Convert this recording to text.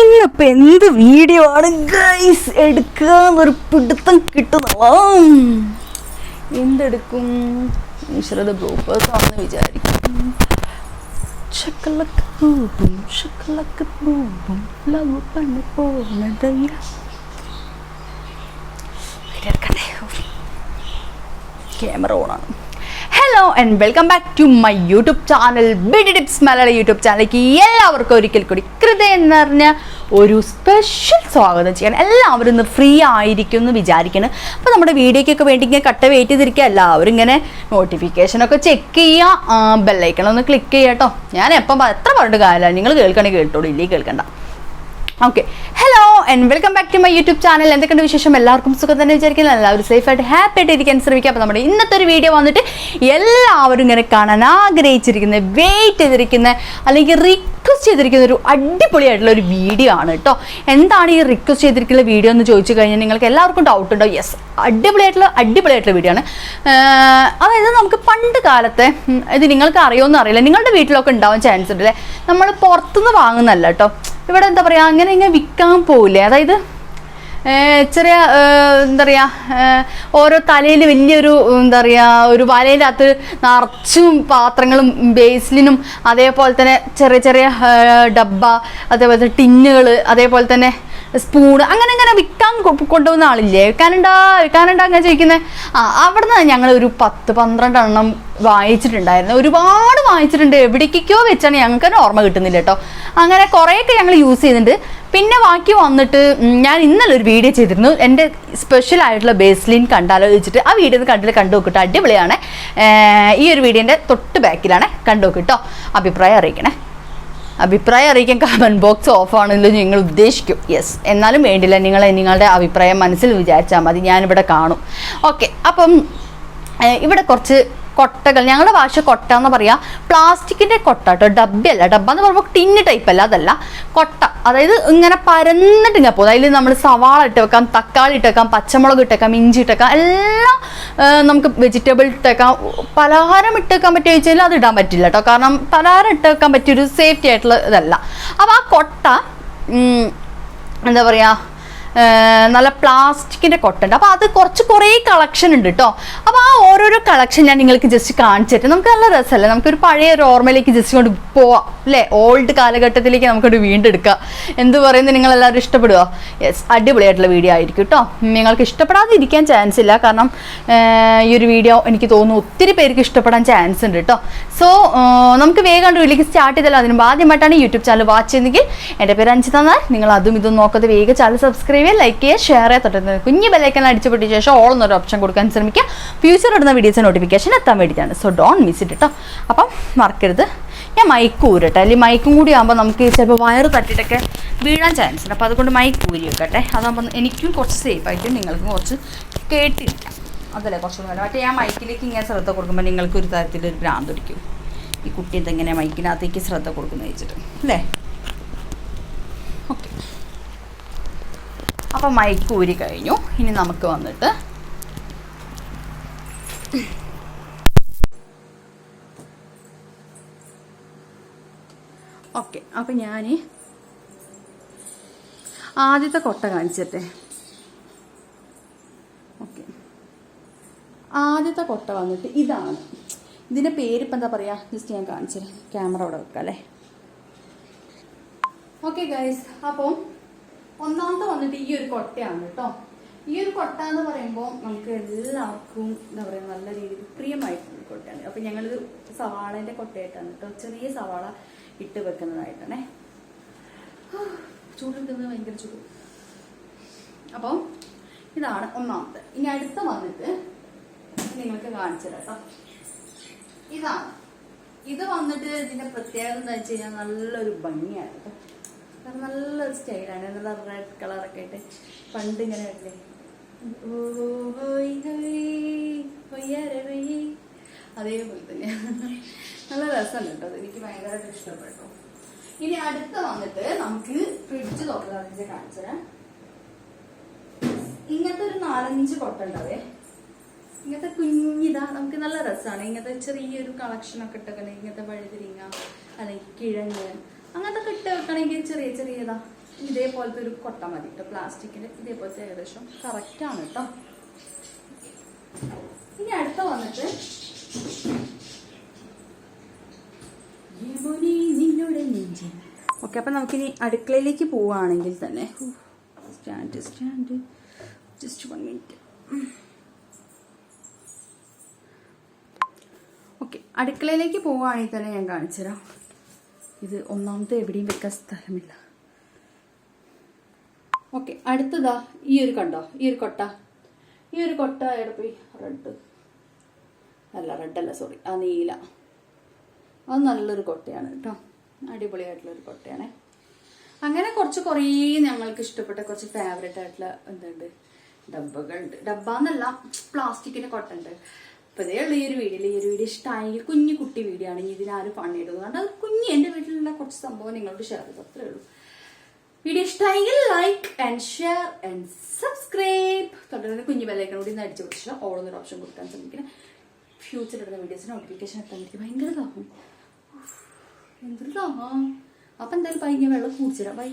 ഇന്നിപ്പോ എന്ത് വീഡിയോ ആണ് ഗൈസ് എടുക്കാന്നൊരു പിടുത്തം കിട്ടുന്നതാ? എന്തെടുക്കും? മിശ്രിത ബ്ലൂപ്പേഴ്സ് ആണെന്ന് വിചാരിക്കും. ഷക്കലക്ക് ബൂബും ഷക്കലക്ക് ബൂബും ലവ് പണി പോണതയ്യ ക്യാമറ ഓണാണ് hello and welcome back to my YouTube channel BD tips Malayala YouTube ചാനലിലേക്ക് എല്ലാവർക്കും ഒരിക്കൽ കൂടി കൃത എന്ന് പറഞ്ഞ ഒരു സ്പെഷ്യൽ സ്വാഗതം ചെയ്യാൻ എല്ലാവരും ഇന്ന് ഫ്രീ ആയിരിക്കും എന്ന് വിചാരിക്കുന്നത് അപ്പോൾ നമ്മുടെ വീഡിയോയ്ക്കൊക്കെ വേണ്ടി ഇങ്ങനെ കട്ട വെയിറ്റ് ചെയ്തിരിക്കുക. എല്ലാവരും ഇങ്ങനെ നോട്ടിഫിക്കേഷനൊക്കെ ചെക്ക് ചെയ്യുക. ബെല്ലൈക്കണം ഒന്ന് ക്ലിക്ക് ചെയ്യാം കേട്ടോ ഞാൻ എപ്പം എത്ര പറഞ്ഞിട്ട് കാര്യമില്ല. നിങ്ങൾ കേൾക്കണമെങ്കിൽ കേട്ടോളൂ. ഇല്ലേ കേൾക്കണ്ട. Okay hello and welcome back to my YouTube channel എന്തൊക്കെയുണ്ട് വിശേഷം? എല്ലാവർക്കും സുഖം തന്നെ വിചാരിക്കുന്നു. എല്ലാവരും സേഫ് ആയിട്ട് ഹാപ്പി ആയിട്ട് ഇരിക്കാൻ ശ്രമിക്കുക. അപ്പോൾ നമ്മുടെ ഇന്നത്തെ ഒരു വീഡിയോ വന്നിട്ട് എല്ലാവരും ഇങ്ങനെ കാണാൻ ആഗ്രഹിച്ചിരിക്കുന്ന വെയിറ്റ് ചെയ്തിരിക്കുന്ന അല്ലെങ്കിൽ റിക്വസ്റ്റ് ചെയ്തിരിക്കുന്ന ഒരു അടിപൊളിയായിട്ടുള്ള ഒരു വീഡിയോ ആണ് കേട്ടോ. എന്താണ് ഈ റിക്വസ്റ്റ് ചെയ്തിരിക്കുന്ന വീഡിയോ എന്ന് ചോദിച്ചു കഴിഞ്ഞാൽ നിങ്ങൾക്ക് എല്ലാവർക്കും ഡൗട്ട് ഉണ്ടോ? യെസ് അടിപൊളിയായിട്ടുള്ള അടിപൊളിയായിട്ടുള്ള വീഡിയോ ആണ്. അതായത് നമുക്ക് പണ്ട് കാലത്തെ ഇത് നിങ്ങൾക്ക് അറിയുമെന്ന് അറിയില്ല. നിങ്ങളുടെ വീട്ടിലൊക്കെ ഉണ്ടാവാൻ ചാൻസ് ഉണ്ട് അല്ലേ നമ്മൾ പുറത്തുനിന്ന് വാങ്ങുന്നല്ല കേട്ടോ. ഇവിടെ എന്താ പറയുക അങ്ങനെ ഇങ്ങനെ വിൽക്കാൻ പോവില്ലേ? അതായത് ചെറിയ എന്താ പറയുക ഓരോ തലയിൽ വലിയൊരു എന്താ പറയുക ഒരു വലയിലകത്ത് നിറച്ചും പാത്രങ്ങളും ബേസിലിനും അതേപോലെ തന്നെ ചെറിയ ചെറിയ ഡബ്ബ അതേപോലെ ടിന്നുകൾ അതേപോലെ തന്നെ സ്പൂണ് അങ്ങനെ അങ്ങനെ വിൽക്കാൻ കൊണ്ടുപോകുന്ന ആളില്ലേ? വിൽക്കാനുണ്ടാ വിൽക്കാനുണ്ടാ അങ്ങനെ ചോദിക്കുന്നത് ആ അവിടെ നിന്ന് ഞങ്ങൾ ഒരു പത്ത് പന്ത്രണ്ട് എണ്ണം വാങ്ങിച്ചിട്ടുണ്ടായിരുന്നു. ഒരുപാട് വാങ്ങിച്ചിട്ടുണ്ട്. എവിടേക്കോ വെച്ചാണ് ഞങ്ങൾക്ക് തന്നെ ഓർമ്മ കിട്ടുന്നില്ല കേട്ടോ. അങ്ങനെ കുറേയൊക്കെ ഞങ്ങൾ യൂസ് ചെയ്യുന്നുണ്ട് പിന്നെ ബാക്കി വന്നിട്ട് ഞാൻ ഇന്നലെ ഒരു വീഡിയോ ചെയ്തിരുന്നു. എന്റെ സ്പെഷ്യൽ ആയിട്ടുള്ള ബേസ്ലിൻ കണ്ടാലോചിച്ചിട്ട് ആ വീഡിയോ ഒന്ന് കണ്ടിട്ട് കണ്ടു നോക്കിട്ടോ അടിപൊളിയാണ്. ഈ ഒരു വീഡിയോന്റെ തൊട്ട് ബാക്കിലാണ് കണ്ടു നോക്കിട്ടോ അഭിപ്രായം അറിയിക്കണേ. അഭിപ്രായം അറിയിക്കാൻ കമന്റ് ബോക്സ് ഓഫ് ആണല്ലോ നിങ്ങൾ ഉദ്ദേശിക്കും. യെസ് എന്നാലും വേണ്ടില്ല. നിങ്ങൾ നിങ്ങളുടെ അഭിപ്രായം മനസ്സിൽ വിചാരിച്ചാൽ മതി. ഞാനിവിടെ കാണും. ഓക്കെ അപ്പം ഇവിടെ കുറച്ച് കൊട്ടകൾ. ഞങ്ങളുടെ ഭാഷ കൊട്ട എന്ന് പറയാ പ്ലാസ്റ്റിക്കിന്റെ കൊട്ട കേട്ടോ. ഡബ്ബയല്ല ഡബ്ബ എന്ന് പറയുമ്പോൾ ടിന്ന് ടൈപ്പ് അല്ല. അതല്ല. കൊട്ട. അതായത് ഇങ്ങനെ പരന്നിട്ട് ഇങ്ങനെ പോകും. അതിൽ നമ്മൾ സവാള ഇട്ട് വെക്കാം തക്കാളി ഇട്ട് വെക്കാം പച്ചമുളക് ഇട്ടേക്കാം ഇഞ്ചി ഇട്ട് വെക്കാം എല്ലാം നമുക്ക് വെജിറ്റബിൾ ഇട്ടേക്കാം. പലഹാരം ഇട്ടേക്കാൻ പറ്റിയ ചോദിച്ചാൽ അത് ഇടാൻ പറ്റില്ല കേട്ടോ കാരണം പലഹാരം ഇട്ടേക്കാൻ പറ്റിയൊരു സേഫ്റ്റി ആയിട്ടുള്ള ഇതല്ല. അപ്പോൾ ആ കൊട്ട എന്താ പറയുക നല്ല പ്ലാസ്റ്റിക്കിന്റെ കൊട്ടുണ്ട്. അപ്പോൾ അത് കുറച്ച് കുറേ കളക്ഷൻ ഉണ്ട് കേട്ടോ അപ്പോൾ ആ ഓരോരോ കളക്ഷൻ ഞാൻ നിങ്ങൾക്ക് ജസ്റ്റ് കാണിച്ചിട്ട് നമുക്ക് നല്ല രസമല്ലേ? നമുക്കൊരു പഴയ ഒരു ഓർമ്മയിലേക്ക് ജസ്റ്റ് കൊണ്ട് പോവാം. അല്ലേ? ഓൾഡ് കാലഘട്ടത്തിലേക്ക് നമുക്കൊരു വീണ്ടെടുക്കാം. എന്ത് പറയുന്നത് നിങ്ങൾ എല്ലാവരും ഇഷ്ടപ്പെടുക യെസ് അടിപൊളിയായിട്ടുള്ള വീഡിയോ ആയിരിക്കും കേട്ടോ നിങ്ങൾക്ക് ഇഷ്ടപ്പെടാതെ ഇരിക്കാൻ ചാൻസ് ഇല്ല. കാരണം ഈ ഒരു വീഡിയോ എനിക്ക് തോന്നുന്നു ഒത്തിരി പേർക്ക് ഇഷ്ടപ്പെടാൻ ചാൻസ് ഉണ്ട് കേട്ടോ സോ നമുക്ക് വേഗം വീട്ടിലേക്ക് സ്റ്റാർട്ട് ചെയ്താലോ? അതിന് ആദ്യമായിട്ടാണ് യൂട്യൂബ് ചാനൽ വാച്ച് ചെയ്യുന്നെങ്കിൽ എന്റെ പേര് അഞ്ചിത നിങ്ങൾ അതും ഇതും നോക്കാതെ വേഗം ചാനൽ സബ്സ്ക്രൈബ് ചെയ്യുക ലൈക്ക് ചെയ്യുക ഷെയർ ചെയ്യുക തൊട്ടുന്നത് കുഞ്ഞ് ബെല്ലൈക്കൻ അടിച്ചു പൊട്ടിയ ശേഷം ഓൾ എന്നൊരു ഓപ്ഷൻ കൊടുക്കാൻ ശ്രമിക്കുക ഫ്യൂച്ചർ ഇടുന്ന വീഡിയോസ് നോട്ടിഫിക്കേഷൻ എത്താൻ വേണ്ടിയിട്ടാണ്. സോ ഡോൺ മിസ് ഇറ്റ് കേട്ടോ അപ്പം മറക്കരുത്. ഞാൻ മൈക്ക് ഊരട്ടെ. അല്ലെങ്കിൽ മൈക്കും കൂടി ആകുമ്പോൾ നമുക്ക് ചിലപ്പോൾ വയറ് തട്ടിയിട്ടൊക്കെ വീഴാൻ ചാൻസ് ഉണ്ട്. അപ്പോൾ അതുകൊണ്ട് മൈക്ക് ഊരി വെക്കട്ടെ. അതാകുമ്പോൾ എനിക്കും കുറച്ച് സേഫ് ആയിട്ട് നിങ്ങൾക്കും കുറച്ച് കേട്ടിരിക്കാം. അതല്ലേ കുറച്ചുകൂടി നല്ല മറ്റേ ഞാൻ മൈക്കിലേക്ക് ഇങ്ങനെ ശ്രദ്ധ കൊടുക്കുമ്പോൾ നിങ്ങൾക്ക് ഒരു തരത്തിലൊരു ഭ്രാന്ത് പിടിക്കും. ഈ കുട്ടി എന്തെങ്ങനെ മൈക്കിനകത്തേക്ക് ശ്രദ്ധ കൊടുക്കുന്നത് വെച്ചിട്ട് അല്ലേ? അപ്പം മൈക്ക് ഊരി കഴിഞ്ഞു. ഇനി നമുക്ക് വന്നിട്ട് ഓക്കെ അപ്പം ഞാൻ ആദ്യത്തെ കൊട്ട കാണിച്ചിട്ടെ. ഓക്കെ ആദ്യത്തെ കൊട്ട വന്നിട്ട് ഇതാണ്. ഇതിന്റെ പേരിപ്പോൾ എന്താ പറയുക ജസ്റ്റ് ഞാൻ കാണിച്ചത് ക്യാമറ അവിടെ വെക്കാം അല്ലേ ഓക്കെ ഗൈസ് അപ്പോൾ ഒന്നാമത്തെ വന്നിട്ട് ഈ ഒരു കൊട്ടയാണ് കേട്ടോ. ഈ ഒരു കൊട്ട എന്ന് പറയുമ്പോൾ നമുക്ക് എല്ലാവർക്കും എന്താ പറയുക നല്ല രീതിയിൽ പ്രിയമായിട്ടുള്ള കൊട്ടയാണ്. അപ്പോൾ ഞങ്ങളിത് സവാളേന്റെ കൊട്ടയായിട്ടാണ് കേട്ടോ ചെറിയ സവാള ഇട്ട് വെക്കുന്നതായിട്ടാണേ. ചൂടെടുക്കുന്നത് ഭയങ്കര ചൂട്. അപ്പം ഇതാണ് ഒന്നാമത്തെ. ഇനി അടുത്ത വന്നിട്ട് നിങ്ങൾക്ക് കാണിച്ചു തരാം ഇതാണ്. ഇത് വന്നിട്ട് ഇതിന്റെ പ്രത്യേകത എന്താ വെച്ച് കഴിഞ്ഞാൽ നല്ലൊരു ഭംഗിയാണ് കേട്ടോ. കാരണം നല്ലൊരു സ്റ്റൈലാണ് നല്ല റെഡ് കളറൊക്കെ ആയിട്ട്. പണ്ട് ഇങ്ങനെ വരില്ലേ. അതേപോലെ തന്നെ. നല്ല രസമുണ്ട് കേട്ടോ അത്. എനിക്ക് ഭയങ്കരമായിട്ട് ഇഷ്ടപ്പെട്ടു. ഇനി അടുത്ത വന്നിട്ട് നമുക്ക് ഫ്രിഡ്ജ് തുറന്നു കാണിച്ചു തരാം. ഇങ്ങനത്തെ ഒരു നാലഞ്ച് കൊട്ട ഉണ്ടാവേ. ഇങ്ങനത്തെ കുഞ്ഞിതാ നമുക്ക് നല്ല രസമാണ്. ഇങ്ങനത്തെ ചെറിയൊരു കളക്ഷൻ ഒക്കെ ഇട്ടൊക്കെ ഇങ്ങനത്തെ വഴുതിരിങ്ങ അല്ലെങ്കിൽ കിഴങ്ങ് അങ്ങനത്തെ ഇട്ട് വെക്കണമെങ്കിൽ ചെറിയ ചെറിയതാ. ഇതേപോലത്തെ ഒരു കൊട്ട മതി കേട്ടോ പ്ലാസ്റ്റിക്കിന്റെ ഇതേപോലത്തെ ഏകദേശം കറക്റ്റാണ് കേട്ടോ ഇനി അടുത്ത വന്നിട്ട് ഓക്കെ അപ്പം നമുക്കിനി അടുക്കളയിലേക്ക് പോവുകയാണെങ്കിൽ തന്നെ stand stand just one minute okay അടുക്കളയിലേക്ക് പോവുകയാണെങ്കിൽ തന്നെ ഞാൻ കാണിച്ചുതരാം. ഇത് ഒന്നാമത്തെ എവിടെയും വെക്കാൻ സ്ഥലമില്ല. ഓക്കെ അടുത്തതാ ഈ ഒരു കണ്ടോ? ഈ ഒരു കൊട്ട. ഈ ഒരു കൊട്ട എവിടെ പോയി? റെഡ് അല്ല റെഡ് അല്ല സോറി ആ നീല. അത് നല്ലൊരു കൊട്ടയാണ് കേട്ടോ. അടിപൊളിയായിട്ടുള്ളൊരു കൊട്ടയാണേ. അങ്ങനെ കുറച്ച് കുറേ ഞങ്ങൾക്ക് ഇഷ്ടപ്പെട്ട കുറച്ച് ഫേവറേറ്റ് ആയിട്ടുള്ള എന്തുണ്ട്? ഡബ്ബകളുണ്ട്. ഡബ്ബ എന്നല്ല പ്ലാസ്റ്റിക്കിന്റെ കൊട്ട ഇതേ ഉള്ള ഈ ഒരു വീഡിയോ ഈ ഒരു വീഡിയോ ഇഷ്ടമായെങ്കിൽ കുഞ്ഞു കുട്ടി വീഡിയോ ആണെങ്കിൽ ഇതിനാരും പണിയിടുന്നത് അതുകൊണ്ട് അത് കുഞ്ഞ് എന്റെ വീട്ടിലുള്ള കുറച്ച് സംഭവം നിങ്ങളോട് ഷെയർ ചെയ്തു. അത്രേ ഉള്ളൂ. വീഡിയോ ഇഷ്ടമായെങ്കിൽ like and share and subscribe തൊട്ടടുത്ത് കുഞ്ഞു ബെല്ലൈക്കൺ കൂടി ഒന്ന് അടിച്ചു പിടിച്ചാൽ ഓൾ എന്നൊരു ഓപ്ഷൻ കൊടുക്കാൻ ശ്രമിക്കണം. ഫ്യൂച്ചർ ഇടുന്ന വീഡിയോസിന് നോട്ടിഫിക്കേഷൻ എത്താൻ എനിക്ക് ഭയങ്കര ലാഭം എന്തൊരു ലാഭം അപ്പം എന്തായാലും ഭയങ്കര വെള്ളം കുടിച്ചിടാം. ബൈ